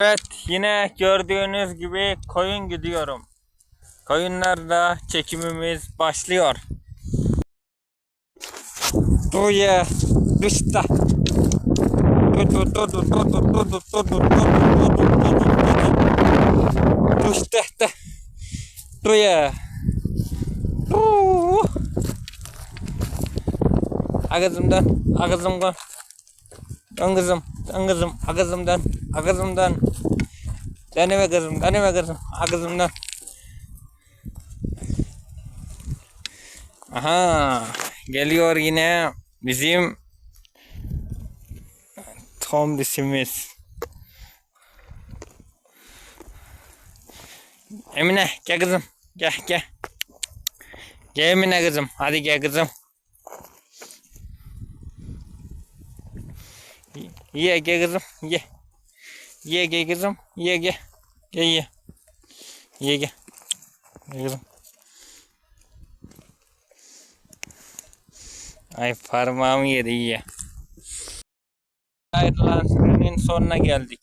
Evet yine gördüğünüz gibi koyun gidiyorum. Koyunlarla çekimimiz başlıyor. Duye düştü. Düştü. Duye. Ağzımdan, ağzımdan. Ön kızım dön kızım, ağzımdan, ağzımdan. Döneme kızım, döneme kızım, ağzımdan. Aha, geliyor yine bizim Tom dişimiz. Emine gel kızım, gel gel. Gel Emine kızım, hadi gel kızım. Ye gel kızım ye. Ye gel kızım ye gel. Gel ye. Ye gel. Ye kızım. Ay parmağımı yedi ye. Ayrılan sürenin sonuna geldik.